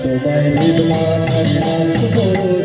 তোমায় নির্মাণ করো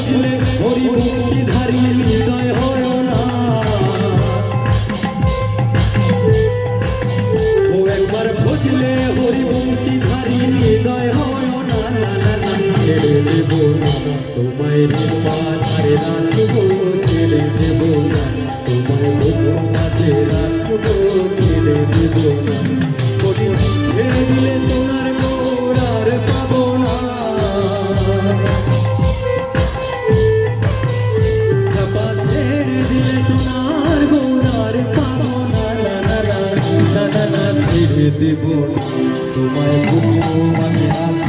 বসলে হরি বংশীধারী হৃদয় হয় না। ও একবার বসলে হরি বংশীধারী হৃদয় হয় না। তোমায় রে পারে ছেড়ে দেব তোমায় বুকে মানে আমি